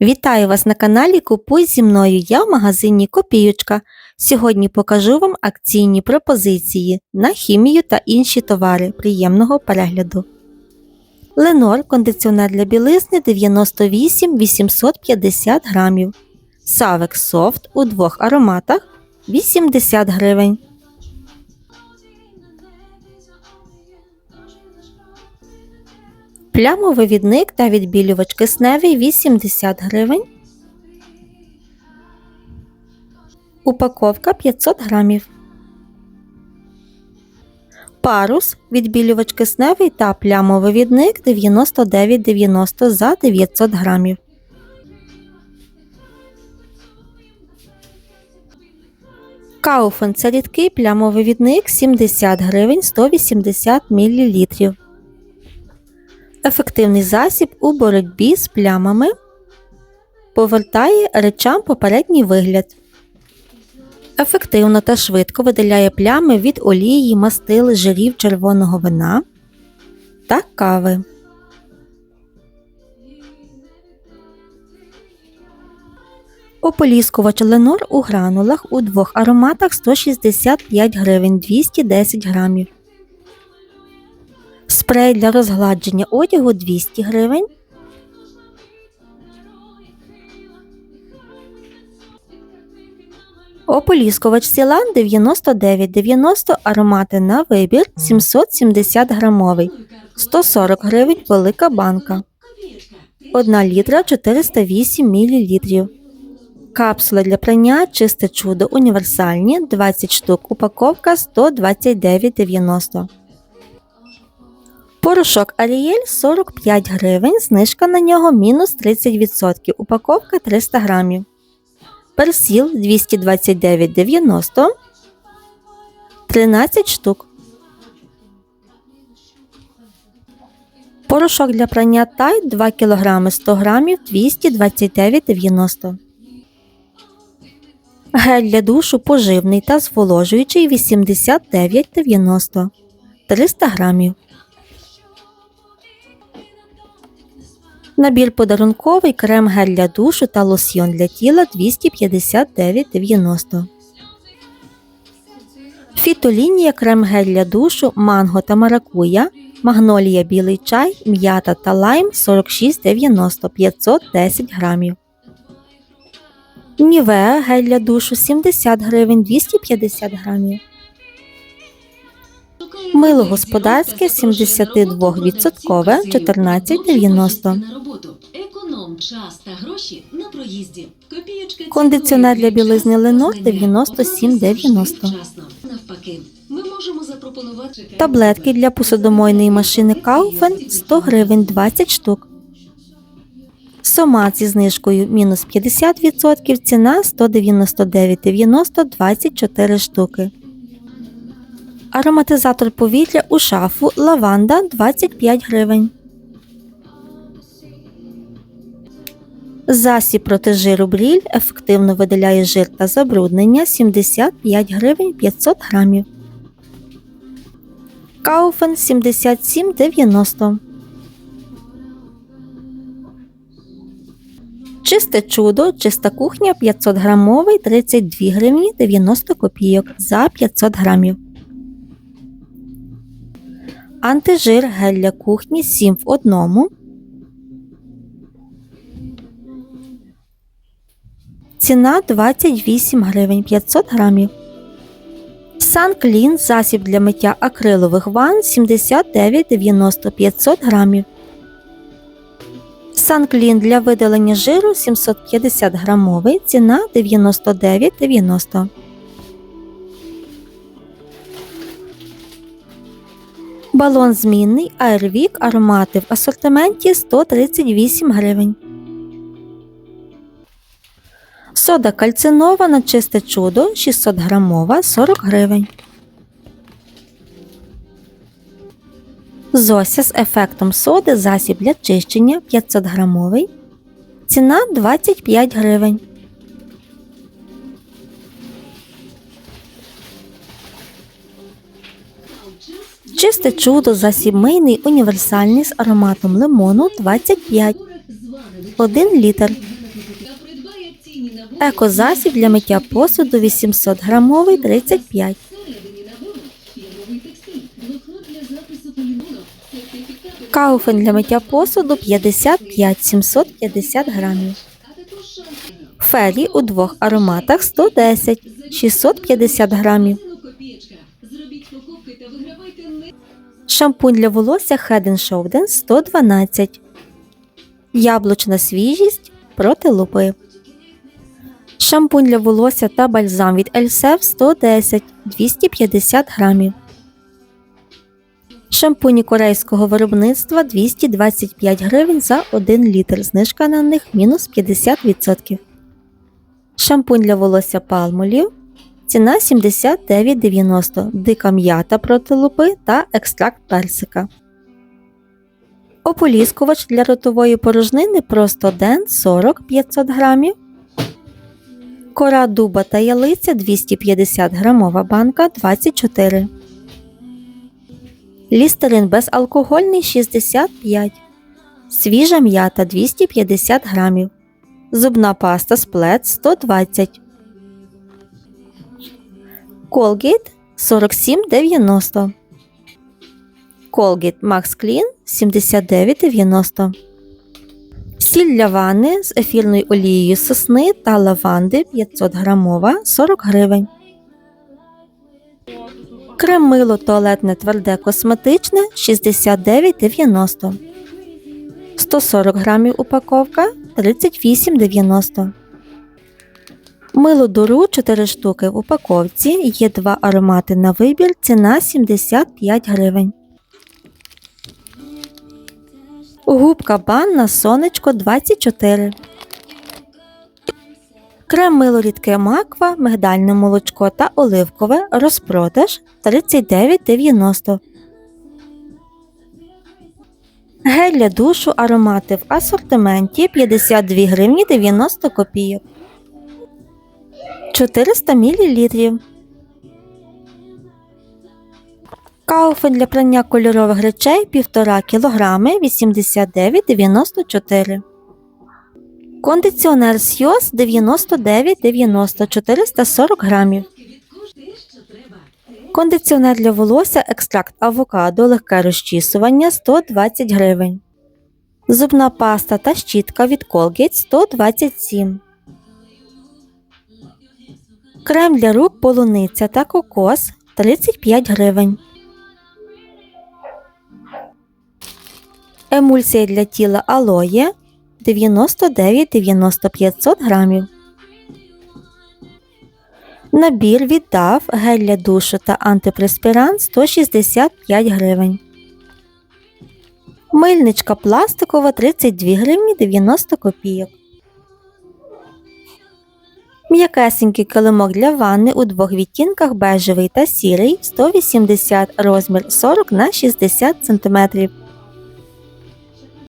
Вітаю вас на каналі Купуй зі мною. Я в магазині Копіючка. Сьогодні покажу вам акційні пропозиції на хімію та інші товари. Приємного перегляду. Ленор кондиціонер для білизни 98 850 грамів. Савек Софт у двох ароматах 80 гривень. Плямовивідник та відбілювач кисневий 80 гривень. Упаковка 500 грамів. Парус, відбілювач кисневий та плямовивідник 99,90 за 900 грамів. Кауфен це рідкий плямовивідник 70 гривень 180 мл. Ефективний засіб у боротьбі з плямами повертає речам попередній вигляд. Ефективно та швидко видаляє плями від олії, мастил, жирів червоного вина та кави. Ополіскувач Ленор у гранулах у двох ароматах 165 гривень 210 грамів. Спрей для розгладження одягу 200 гривень. Ополіскувач Сілан 99,90 аромати на вибір 770 грамовий. 140 гривень велика банка. 1 літра 408 мл. Капсула для прання чисте чудо універсальні 20 штук. Упаковка 129,90. Порошок Аріель 45 гривень, знижка на нього мінус 30%, упаковка 300 грамів. Персіл 229,90 13 штук. Порошок для прання Тайд 2 кг 100 грамів 229,90 Гель для душу поживний та зволожуючий 89,90 300 грамів. Набір подарунковий крем гель для душу та лосьйон для тіла 259,90. Фітолінія крем гель для душу, манго та маракуя, магнолія білий чай, м'ята та лайм 46,90 510 грамів. Нівеа гель для душу 70 гривень 250 грамів. Мило господарське 72% 14,90. Час та гроші на проїзді. Копієчка Кондиціонер для білизни запізнення. 97,90. Навпаки, ми можемо запропонувати Таблетки для посудомойної машини Кауфен 100 гривень 20 штук. Сомат зі знижкою мінус 50%, ціна 199,90 24 штуки. Ароматизатор повітря у шафу лаванда 25 гривень. Засіб проти жиру бріль ефективно видаляє жир та забруднення 75 гривень 500 грамів. Кауфен 77,90. Чисте чудо, чиста кухня 500 грамовий 32 гривні 90 копійок за 500 грамів. Антижир гель для кухні 7 в одному. Ціна 28 гривень 500 грамів. Санклін засіб для миття акрилових ванн 79,90 500 грамів. Санклін для видалення жиру 750 грамовий, ціна 99,90. Балон змінний Airwick аромати в асортименті 138 гривень. Сода кальцинова на чисте чудо 600 грамова 40 гривень. Зося з ефектом соди засіб для чищення 500 грамовий. Ціна 25 гривень. Чисте чудо засіб мийний універсальний з ароматом лимону 25. 1 літр. Екозасіб для миття посуду 800 грамовий 35. Всередині набору фірмовий текстиль, блокнот для запису полімону, сертифікати, Кауфен для миття посуду 55 750 грамів. Фері у двох ароматах 110 650 грамів. Шампунь для волосся Head Shoulder 112. Яблучна свіжість проти лупи. Шампунь для волосся та бальзам від Elseve 110 250 грамів. Шампуні корейського виробництва 225 гривень за 1 літр. Знижка на них мінус 50%. Шампунь для волосся Palmolive Ціна 79,90, дика м'ята проти лупи та екстракт персика. Ополіскувач для ротової порожнини просто ден 40 500 грамів. Кора дуба та ялиця 250 грамова банка 24. Лістерин безалкогольний 65. Свіжа м'ята 250 грамів. Зубна паста сплет 120. Colgate 47,90. Colgate Max Clean 79,90. Сіль для ванни з ефірною олією сосни та лаванди 500 грамова 40 гривень. Крем мило туалетне тверде косметичне 69,90. 140 грамів упаковка 38,90. Мило дуру 4 штуки в упаковці. Є два аромати на вибір. Ціна 75 гривень. Губка банна сонечко 24. Крем мило рідке маква, мигдальне молочко та оливкове розпродаж 39,90. Гель для душу аромати в асортименті 52 гривні 90 копійок. 400 мл. Кауфен для прання кольорових речей 1,5 кг 89,94. Кондиціонер Сйоз 99,90 440 грамів. від кошти, що треба. Кондиціонер для волосся екстракт авокадо легке розчісування 120 гривень. Зубна паста та щітка від Colgate 127. Крем для рук полуниця та кокос 35 гривень. Емульсія для тіла алоє 99,90 500 грамів. Набір віддав гель для душу та антипреспірант 165 гривень. Мильничка пластикова 32 гривні 90 копійок. М'якесенький килимок для ванни у двох відтінках бежевий та сірий 180 розмір 40 на 60 см